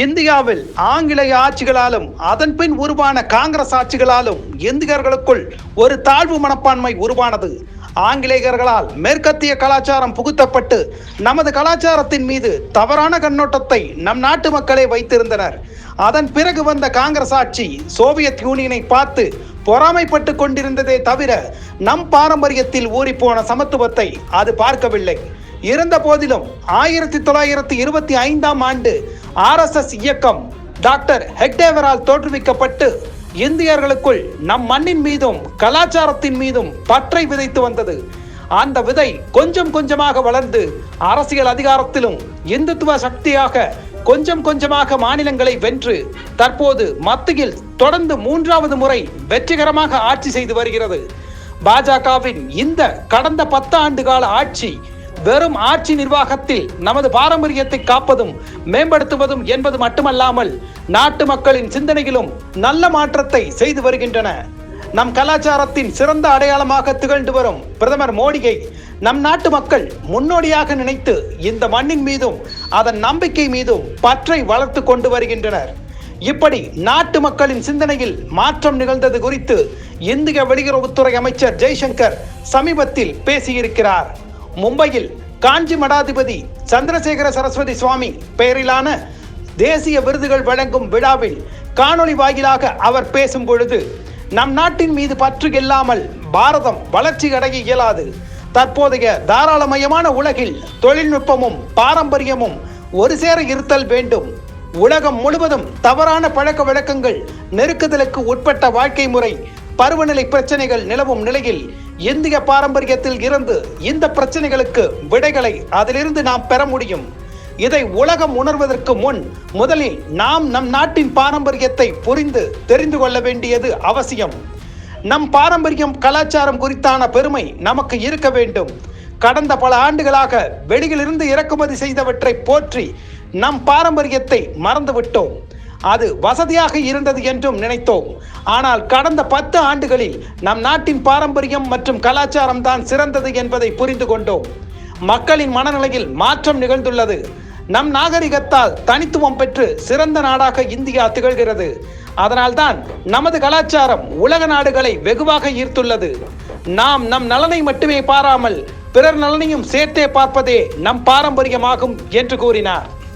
இந்தியாவில் ஆங்கிலேய ஆட்சிகளாலும் அதன் பின் உருவான காங்கிரஸ் ஆட்சிகளாலும் இந்தியர்களுக்குள் ஒரு தாழ்வு மனப்பான்மை உருவானது. ஆங்கிலேயர்களால் மேற்கத்திய கலாச்சாரம் புகுத்தப்பட்டு நமது கலாச்சாரத்தின் மீது தவறான கண்ணோட்டத்தை நம் நாட்டு மக்களே வைத்திருந்தனர். அதன் பிறகு வந்த காங்கிரஸ் ஆட்சி சோவியத் யூனியனை பார்த்து பொறாமைப்பட்டு கொண்டிருந்ததே தவிர நம் பாரம்பரியத்தில் ஊறிப்போன சமத்துவத்தை அது பார்க்கவில்லை. இருந்த போதிலும் ஆயிரத்தி தொள்ளாயிரத்தி இருபத்தி ஐந்தாம் ஆண்டு ஆர்எஸ்எஸ் இயக்கம் டாக்டர் ஹெக்டேவரால் தோற்றுவிக்கப்பட்டு இந்தியர்களுக்குள் நம் மண்ணின் மீதும் கலாச்சாரத்தின் மீதும் பற்றை விதைத்து வந்தது. அந்த விதை கொஞ்சம் கொஞ்சமாக வளர்ந்து அரசியல் அதிகாரத்திலும் இந்துத்துவ சக்தியாக கொஞ்சம் கொஞ்சமாக மாநிலங்களை வென்று தற்போது மத்தியில் தொடர்ந்து மூன்றாவது முறை வெற்றிகரமாக ஆட்சி செய்து வருகிறது. பாஜகவின் இந்த கடந்த பத்து ஆண்டு கால ஆட்சி வெறும் ஆட்சி நிர்வாகத்தில் நமது பாரம்பரியத்தை காப்பதும் மேம்படுத்துவதும் என்பது மட்டுமல்லாமல் நாட்டு மக்களின் சிந்தனையிலும் நல்ல மாற்றத்தை செய்து வருகின்றன. நம் கலாச்சாரத்தின் சிறந்த அடையாளமாக திகழ்ந்து வரும் பிரதமர் மோடியை நம் நாட்டு மக்கள் முன்னோடியாக நினைத்து இந்த மண்ணின் மீதும் அதன் நம்பிக்கை மீதும் பற்றை வளர்த்து கொண்டு வருகின்றனர். இப்படி நாட்டு மக்களின் சிந்தனையில் மாற்றம் நிகழ்ந்தது குறித்து இந்திய வெளியுறவுத்துறை அமைச்சர் ஜெய்சங்கர் சமீபத்தில் பேசியிருக்கிறார். மும்பையில் காஞ்சி மடாதிபதி சந்திரசேகர சரஸ்வதி சுவாமி பெயரிலான தேசிய விருதுகள் வழங்கும் விழாவில் காணொளி வாயிலாக அவர் பேசும் பொழுது நம் நாட்டின் மீது பற்று இல்லாமல் பாரதம் வளர்ச்சி அடைய இயலாது. தற்போதைய தாராளமயமான உலகில் தொழில்நுட்பமும் பாரம்பரியமும் ஒரு சேர இருத்தல் வேண்டும். உலகம் முழுவதும் தவறான பழக்க வழக்கங்கள் நெருக்குதலுக்கு உட்பட்ட வாழ்க்கை முறை பருவநிலை பிரச்சனைகள் நிலவும் நிலையில் இந்திய பாரம்பரியத்தில் இருந்து இந்த பிரச்சனைகளுக்கு விடைகளை அதிலிருந்து நாம் பெற முடியும். இதை உலகம் உணர்வதற்கு முன் முதலில் நாம் நம் நாட்டின் பாரம்பரியத்தை புரிந்து தெரிந்து கொள்ள வேண்டியது அவசியம். நம் பாரம்பரியம் கலாச்சாரம் குறித்தான பெருமை நமக்கு இருக்க வேண்டும். கடந்த பல ஆண்டுகளாக வெளியிலிருந்து இறக்குமதி செய்தவற்றை போற்றி நம் பாரம்பரியத்தை மறந்துவிட்டோம். அது வசதியாக இருந்தது என்றும் நினைத்தோம். ஆனால் கடந்த பத்து ஆண்டுகளில் நம் நாட்டின் பாரம்பரியம் மற்றும் கலாச்சாரம் தான் சிறந்தது என்பதை புரிந்து கொண்டோம். மக்களின் மனநிலையில் மாற்றம் நிகழ்ந்துள்ளது. நம் நாகரிகத்தால் தனித்துவம் பெற்று சிறந்த நாடாக இந்தியா திகழ்கிறது. அதனால்தான் நமது கலாச்சாரம் உலக நாடுகளை வெகுவாக ஈர்த்துள்ளது. நாம் நம் நலனை மட்டுமே பாராமல் பிறர் நலனையும் சேர்த்தே பார்ப்பதே நம் பாரம்பரியமாகும் என்று கூறினார்.